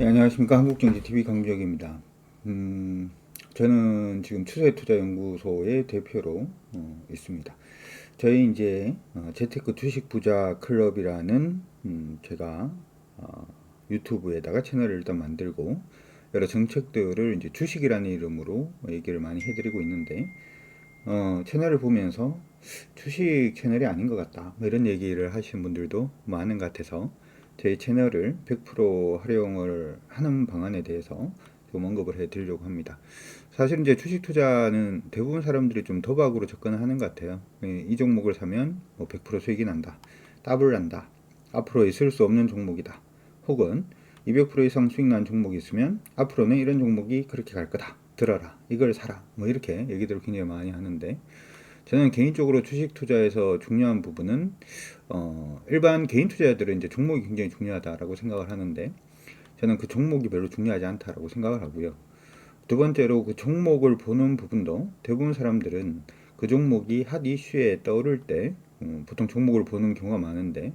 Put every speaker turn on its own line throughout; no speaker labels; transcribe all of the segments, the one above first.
네, 안녕하십니까. 한국경제TV 강주혁입니다. 음, 저는 지금 추세투자연구소의 대표로 어, 있습니다. 저희 이제 어, 재테크 주식부자 클럽이라는 음, 제가 어, 유튜브에다가 채널을 일단 만들고 여러 정책들을 이제 주식이라는 이름으로 얘기를 많이 해드리고 있는데 어, 채널을 보면서 주식 채널이 아닌 것 같다 뭐 이런 얘기를 하시는 분들도 많은 것 같아서 제 채널을 100% 활용을 하는 방안에 대해서 좀 언급을 해 드리려고 합니다. 사실 이제 주식 투자는 대부분 사람들이 좀 도박으로 접근을 하는 것 같아요. 이, 이 종목을 사면 뭐 100% 수익이 난다. 더블 난다. 앞으로 있을 수 없는 종목이다. 혹은 200% 이상 수익 난 종목이 있으면 앞으로는 이런 종목이 그렇게 갈 거다. 들어라. 이걸 사라. 뭐 이렇게 얘기들을 굉장히 많이 하는데 저는 개인적으로 주식 투자에서 중요한 부분은 어, 일반 개인 투자자들은 이제 종목이 굉장히 중요하다라고 생각을 하는데 저는 그 종목이 별로 중요하지 않다라고 생각을 하고요. 두 번째로 그 종목을 보는 부분도 대부분 사람들은 그 종목이 핫 이슈에 떠오를 때 음, 보통 종목을 보는 경우가 많은데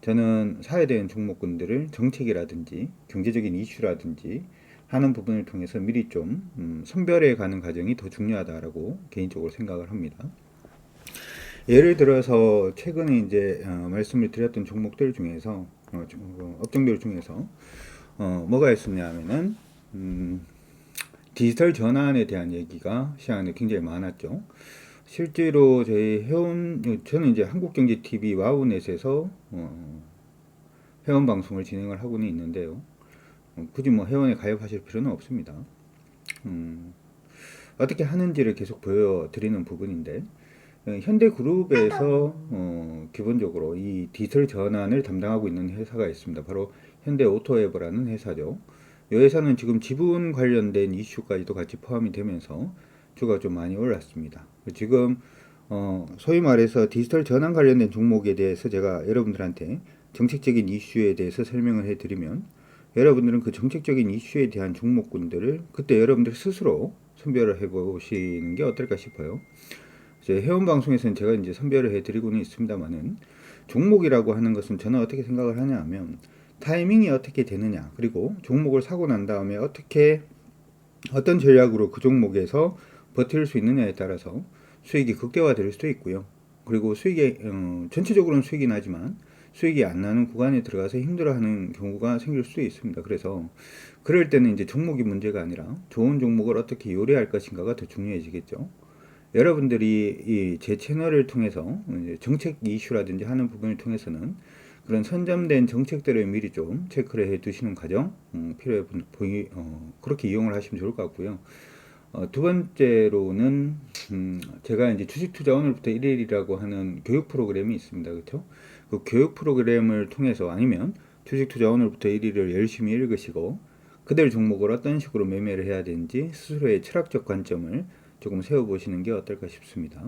저는 사야 되는 종목군들을 정책이라든지 경제적인 이슈라든지 하는 부분을 통해서 미리 좀 음, 선별해 가는 과정이 더 중요하다라고 개인적으로 생각을 합니다. 예를 들어서 최근에 이제 어, 말씀을 드렸던 종목들 중에서 어, 어, 업종들 중에서 어, 뭐가 있었냐면은 음, 디지털 전환에 대한 얘기가 시장에 굉장히 많았죠. 실제로 저희 회원 저는 이제 한국경제TV 와우넷에서 어, 회원 방송을 진행을 하고는 있는데요. 어, 굳이 뭐 회원에 가입하실 필요는 없습니다. 음, 어떻게 하는지를 계속 보여드리는 부분인데 어, 현대그룹에서 어, 기본적으로 이 디지털 전환을 담당하고 있는 회사가 있습니다. 바로 현대오토에버라는 회사죠. 이 회사는 지금 지분 관련된 이슈까지도 같이 포함이 되면서 주가 좀 많이 올랐습니다. 지금 어, 소위 말해서 디지털 전환 관련된 종목에 대해서 제가 여러분들한테 정책적인 이슈에 대해서 설명을 해드리면 여러분들은 그 정책적인 이슈에 대한 종목군들을 그때 여러분들 스스로 선별을 해보시는 게 어떨까 싶어요. 이제 회원 방송에서는 제가 이제 선별을 해드리고는 있습니다만은 종목이라고 하는 것은 저는 어떻게 생각을 하냐 하면 타이밍이 어떻게 되느냐 그리고 종목을 사고 난 다음에 어떻게 어떤 전략으로 그 종목에서 버틸 수 있느냐에 따라서 수익이 극대화될 수도 있고요. 그리고 수익이 어, 전체적으로는 수익이 나지만 수익이 안 나는 구간에 들어가서 힘들어하는 경우가 생길 수도 있습니다. 그래서 그럴 때는 이제 종목이 문제가 아니라 좋은 종목을 어떻게 요리할 것인가가 더 중요해지겠죠. 여러분들이 이제 채널을 통해서 정책 이슈라든지 하는 부분을 통해서는 그런 선점된 정책들을 미리 좀 체크를 해 두시는 과정 음, 필요해 보이 어, 그렇게 이용을 하시면 좋을 것 같고요. 어, 두 번째로는 음, 제가 이제 주식 투자 오늘부터 1일이라고 하는 교육 프로그램이 있습니다. 그렇죠? 그 교육 프로그램을 통해서 아니면 주식 투자 오늘부터 1일을 열심히 읽으시고 그들 종목을 어떤 식으로 매매를 해야 되는지 스스로의 철학적 관점을 조금 세워보시는 게 어떨까 싶습니다.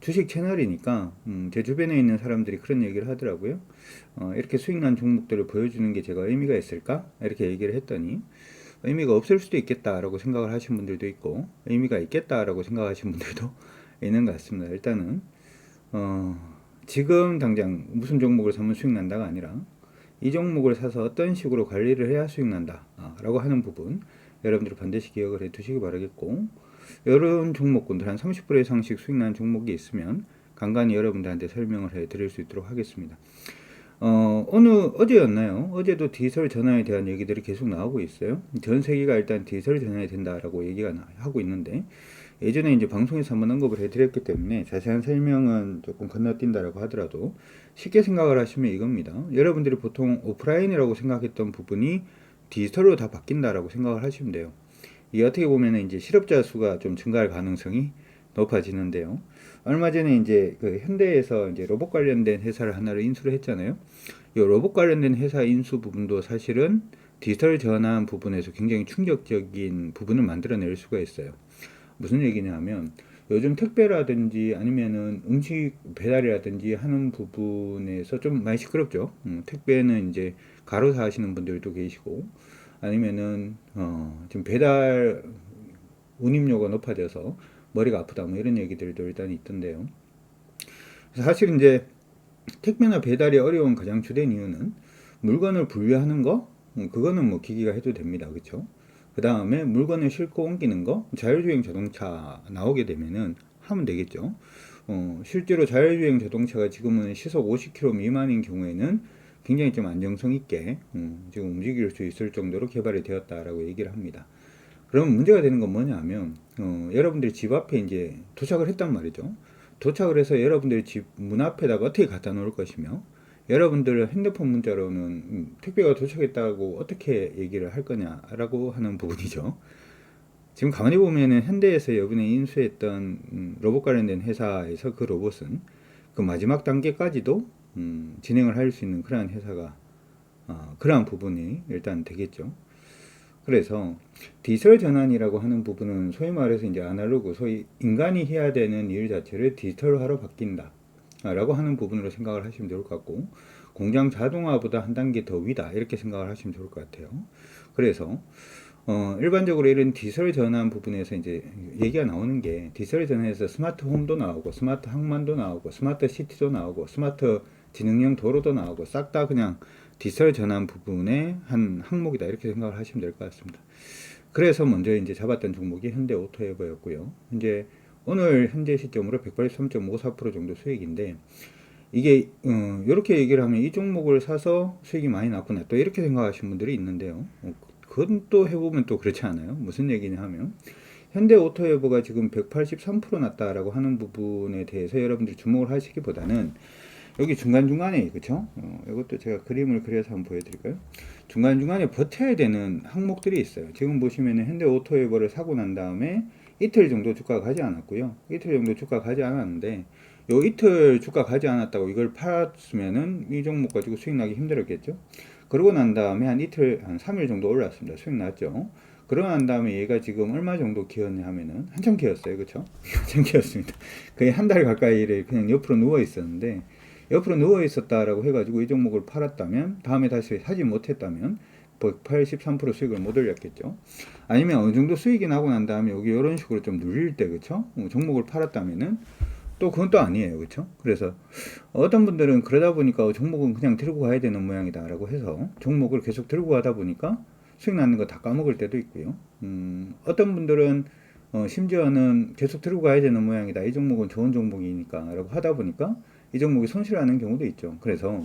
주식 채널이니까 음, 제 주변에 있는 사람들이 그런 얘기를 하더라고요. 어, 이렇게 수익난 종목들을 보여주는 게 제가 의미가 있을까? 이렇게 얘기를 했더니 의미가 없을 수도 있겠다라고 생각을 하신 분들도 있고 의미가 있겠다라고 생각하신 분들도 있는 것 같습니다. 일단은 어, 지금 당장 무슨 종목을 사면 수익 난다가 아니라 이 종목을 사서 어떤 식으로 관리를 해야 수익 난다라고 하는 부분 여러분들 반드시 기억을 해 두시기 바라겠고 이런 종목군들 한 30% 이상씩 수익 나는 종목이 있으면 간간히 여러분들한테 설명을 해 드릴 수 있도록 하겠습니다. 어, 어느, 어제였나요? 어제도 디지털 전환에 대한 얘기들이 계속 나오고 있어요. 전 세계가 일단 디지털 전환이 된다라고 얘기가 나, 하고 있는데, 예전에 이제 방송에서 한번 언급을 해드렸기 때문에 자세한 설명은 조금 건너뛴다라고 하더라도 쉽게 생각을 하시면 이겁니다. 여러분들이 보통 오프라인이라고 생각했던 부분이 디지털로 다 바뀐다라고 생각을 하시면 돼요. 이 어떻게 보면 이제 실업자 수가 좀 증가할 가능성이 높아지는데요. 얼마 전에 이제 그 현대에서 이제 로봇 관련된 회사를 하나를 인수를 했잖아요. 이 로봇 관련된 회사 인수 부분도 사실은 디지털 전환 부분에서 굉장히 충격적인 부분을 만들어낼 수가 있어요. 무슨 얘기냐면 요즘 택배라든지 아니면은 음식 배달이라든지 하는 부분에서 좀 많이 시끄럽죠. 음, 택배는 이제 가로사 하시는 분들도 계시고 아니면은 어, 지금 배달 운임료가 높아져서 머리가 아프다 뭐 이런 얘기들도 일단 있던데요. 사실 이제 택배나 배달이 어려운 가장 주된 이유는 물건을 분류하는 거 음, 그거는 뭐 기기가 해도 됩니다. 그렇죠? 그 다음에 물건을 싣고 옮기는 거 자율주행 자동차 나오게 되면은 하면 되겠죠. 어, 실제로 자율주행 자동차가 지금은 시속 50km 미만인 경우에는 굉장히 좀 안정성 있게 음, 지금 움직일 수 있을 정도로 개발이 되었다라고 얘기를 합니다. 그럼 문제가 되는 건 뭐냐면 어, 여러분들이 집 앞에 이제 도착을 했단 말이죠. 도착을 해서 여러분들이 집 문 앞에다가 어떻게 갖다 놓을 것이며 여러분들 핸드폰 문자로는 음, 택배가 도착했다고 어떻게 얘기를 할 거냐라고 하는 부분이죠. 지금 가만히 보면은 현대에서 이번에 인수했던 음, 로봇 관련된 회사에서 그 로봇은 그 마지막 단계까지도 음, 진행을 할 수 있는 그러한 회사가 어, 그러한 부분이 일단 되겠죠. 그래서 디지털 전환이라고 하는 부분은 소위 말해서 이제 아날로그, 소위 인간이 해야 되는 일 자체를 디지털화로 바뀐다. 라고 하는 부분으로 생각을 하시면 좋을 것 같고, 공장 자동화보다 한 단계 더 위다. 이렇게 생각을 하시면 좋을 것 같아요. 그래서, 어, 일반적으로 이런 디지털 전환 부분에서 이제 얘기가 나오는 게 디지털 전환에서 스마트 홈도 나오고, 스마트 항만도 나오고, 스마트 시티도 나오고, 스마트 지능형 도로도 나오고, 싹 다 그냥 디지털 전환 부분의 한 항목이다 이렇게 생각을 하시면 될 것 같습니다. 그래서 먼저 이제 잡았던 종목이 현대 오토에버였고요. 이제 오늘 현재 시점으로 183.54% 정도 수익인데 이게 어, 이렇게 얘기를 하면 이 종목을 사서 수익이 많이 났구나 또 이렇게 생각하시는 분들이 있는데요. 어, 그건 또 해보면 또 그렇지 않아요. 무슨 얘기냐 하면 현대 오토에버가 지금 183% 났다라고 하는 부분에 대해서 여러분들이 주목을 하시기보다는 여기 중간중간에 그쵸? 어, 이것도 제가 그림을 그려서 한번 보여드릴까요? 중간중간에 버텨야 되는 항목들이 있어요. 지금 보시면은 현대 오토웨버를 사고 난 다음에 이틀 정도 주가가 가지 않았고요. 이틀 정도 주가가 가지 않았는데 요 이틀 주가 가지 않았다고 이걸 팔았으면은 이 종목 가지고 수익 나기 힘들었겠죠. 그러고 난 다음에 한 이틀 한 3일 정도 올랐습니다. 수익 났죠. 그러고 난 다음에 얘가 지금 얼마 정도 기었냐 하면은 한참 기었어요. 그쵸? 한참 기었습니다. 거의 한 달 가까이를 그냥 옆으로 누워 있었는데 옆으로 누워 있었다라고 해가지고 이 종목을 팔았다면 다음에 다시 사지 못했다면 183% 수익을 못 올렸겠죠. 아니면 어느 정도 수익이 나고 난 다음에 여기 이런 식으로 좀 눌릴 때 그쵸? 어, 종목을 팔았다면은 또 그건 또 아니에요. 그쵸? 그래서 어떤 분들은 그러다 보니까 종목은 그냥 들고 가야 되는 모양이다라고 해서 종목을 계속 들고 가다 보니까 수익 나는 거 다 까먹을 때도 있고요. 음, 어떤 분들은 어, 심지어는 계속 들고 가야 되는 모양이다. 이 종목은 좋은 종목이니까 라고 하다 보니까 이 종목이 손실하는 경우도 있죠. 그래서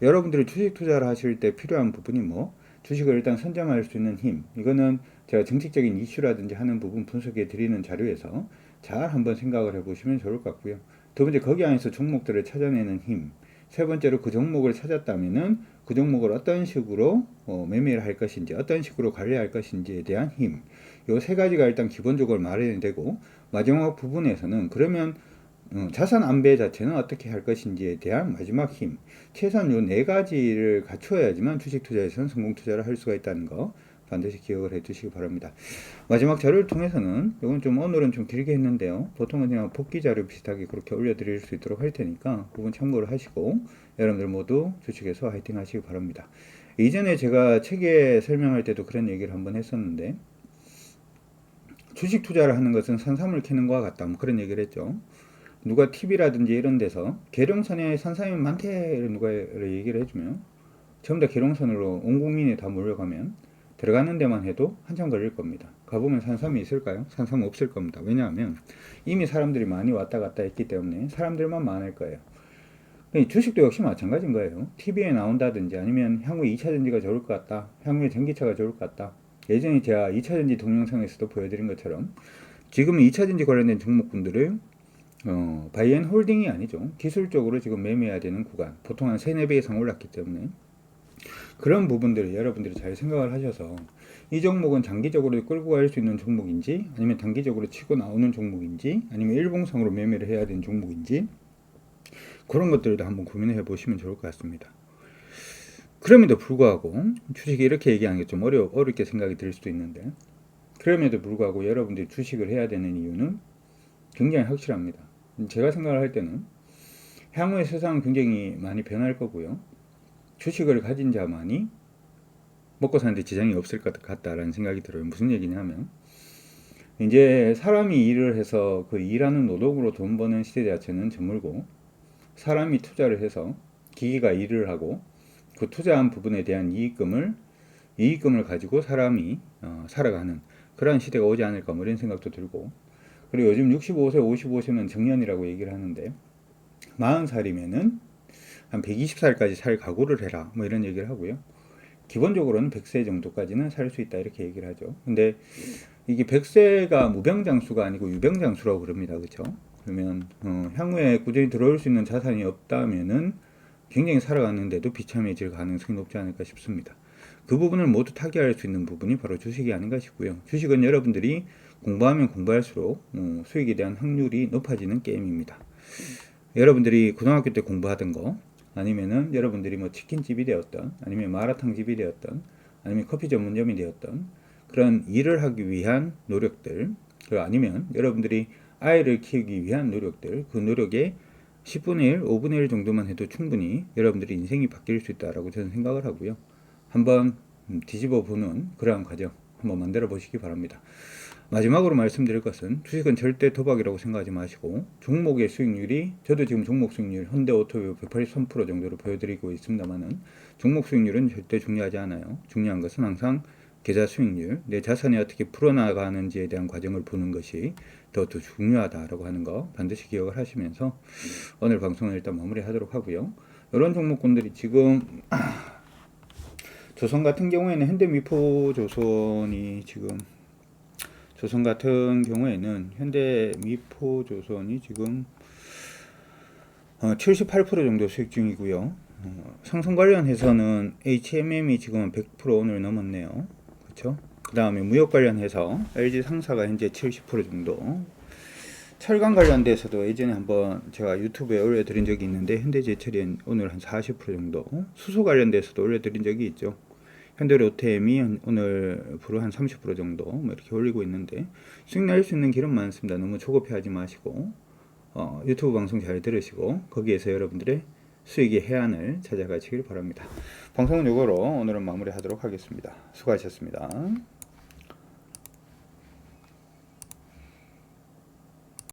여러분들이 주식 투자를 하실 때 필요한 부분이 뭐 주식을 일단 선점할 수 있는 힘 이거는 제가 정책적인 이슈라든지 하는 부분 분석해 드리는 자료에서 잘 한번 생각을 해보시면 좋을 것 같고요. 두 번째 거기 안에서 종목들을 찾아내는 힘. 세 번째로 그 종목을 찾았다면은 그 종목을 어떤 식으로 어, 매매를 할 것인지 어떤 식으로 관리할 것인지에 대한 힘. 요 세 가지가 일단 기본적으로 마련이 되고 마지막 부분에서는 그러면 어, 자산 안배 자체는 어떻게 할 것인지에 대한 마지막 힘. 최소한 요 네 가지를 갖춰야지만 주식 투자에서는 성공 투자를 할 수가 있다는 거 반드시 기억을 해 두시기 바랍니다. 마지막 자료를 통해서는 이건 좀 오늘은 좀 길게 했는데요. 보통은 그냥 복귀 자료 비슷하게 그렇게 올려 드릴 수 있도록 할 테니까 그건 참고를 하시고 여러분들 모두 주식에서 화이팅 하시기 바랍니다. 이전에 제가 책에 설명할 때도 그런 얘기를 한번 했었는데 주식 투자를 하는 것은 산삼을 캐는 것과 같다. 뭐 그런 얘기를 했죠. 누가 TV라든지 이런 데서 계룡선에 산삼이 많대 누가 얘기를 해주면 전부 다 계룡선으로 온 국민이 다 몰려가면 들어가는 데만 해도 한참 걸릴 겁니다. 가보면 산삼이 있을까요? 산삼 없을 겁니다. 왜냐하면 이미 사람들이 많이 왔다 갔다 했기 때문에 사람들만 많을 거예요. 주식도 역시 마찬가지인 거예요. TV에 나온다든지 아니면 향후에 2차전지가 좋을 것 같다. 향후에 전기차가 좋을 것 같다. 예전에 제가 2차전지 동영상에서도 보여드린 것처럼 지금 2차전지 관련된 종목군들을 어, 바이앤 홀딩이 아니죠. 기술적으로 지금 매매해야 되는 구간. 보통 한 3, 4배 이상 올랐기 때문에. 그런 부분들을 여러분들이 잘 생각을 하셔서 이 종목은 장기적으로 끌고 갈 수 있는 종목인지 아니면 단기적으로 치고 나오는 종목인지 아니면 일봉상으로 매매를 해야 되는 종목인지 그런 것들도 한번 고민해 보시면 좋을 것 같습니다. 그럼에도 불구하고 주식이 이렇게 얘기하는 게 좀 어려, 어렵게 생각이 들 수도 있는데 그럼에도 불구하고 여러분들이 주식을 해야 되는 이유는 굉장히 확실합니다. 제가 생각을 할 때는 향후의 세상은 굉장히 많이 변할 거고요. 주식을 가진 자만이 먹고 사는데 지장이 없을 것 같다라는 생각이 들어요. 무슨 얘기냐면 이제 사람이 일을 해서 그 일하는 노동으로 돈 버는 시대 자체는 저물고 사람이 투자를 해서 기계가 일을 하고 그 투자한 부분에 대한 이익금을 이익금을 가지고 사람이 어, 살아가는 그러한 시대가 오지 않을까 뭐 이런 생각도 들고 그리고 요즘 65세, 55세면 정년이라고 얘기를 하는데 40살이면은 한 120살까지 살 각오를 해라 뭐 이런 얘기를 하고요. 기본적으로는 100세 정도까지는 살 수 있다 이렇게 얘기를 하죠. 근데 이게 100세가 무병장수가 아니고 유병장수라고 그럽니다. 그렇죠? 그러면 어, 향후에 꾸준히 들어올 수 있는 자산이 없다면은 굉장히 살아갔는데도 비참해질 가능성이 높지 않을까 싶습니다. 그 부분을 모두 타개할 수 있는 부분이 바로 주식이 아닌가 싶고요. 주식은 여러분들이 공부하면 공부할수록 어, 수익에 대한 확률이 높아지는 게임입니다. 여러분들이 고등학교 때 공부하던 거 아니면은 여러분들이 뭐 치킨집이 되었던 아니면 마라탕집이 되었던 아니면 커피 전문점이 되었던 그런 일을 하기 위한 노력들 그 아니면 여러분들이 아이를 키우기 위한 노력들 그 노력의 10분의 1, 5분의 1 정도만 해도 충분히 여러분들의 인생이 바뀔 수 있다라고 저는 생각을 하고요. 한번 음, 뒤집어 보는 그러한 과정 한번 만들어 보시기 바랍니다. 마지막으로 말씀드릴 것은 주식은 절대 도박이라고 생각하지 마시고 종목의 수익률이 저도 지금 종목 수익률 현대오토 183% 정도로 보여드리고 있습니다만은 종목 수익률은 절대 중요하지 않아요. 중요한 것은 항상 계좌 수익률, 내 자산이 어떻게 풀어나가는지에 대한 과정을 보는 것이 더, 더 중요하다라고 하는 거 반드시 기억을 하시면서 오늘 방송을 일단 마무리하도록 하고요. 이런 종목군들이 지금 조선 같은 경우에는 현대미포조선이 지금 조선 같은 경우에는 현대 미포 조선이 지금 어, 78% 정도 수익 중이고요. 어, 상승 관련해서는 HMM이 지금 100% 오늘 넘었네요. 그렇죠? 그 다음에 무역 관련해서 LG 상사가 현재 70% 정도. 철강 관련돼서도 예전에 한번 제가 유튜브에 올려드린 적이 있는데 현대제철이 오늘 한 40% 정도. 수소 관련돼서도 올려드린 적이 있죠. 현대로템이 오늘 부로 한 30% 정도 뭐 이렇게 올리고 있는데 수익 낼수 있는 길은 많습니다. 너무 조급해하지 마시고 어, 유튜브 방송 잘 들으시고 거기에서 여러분들의 수익의 해안을 찾아가시길 바랍니다. 방송은 이거로 오늘은 마무리하도록 하겠습니다. 수고하셨습니다.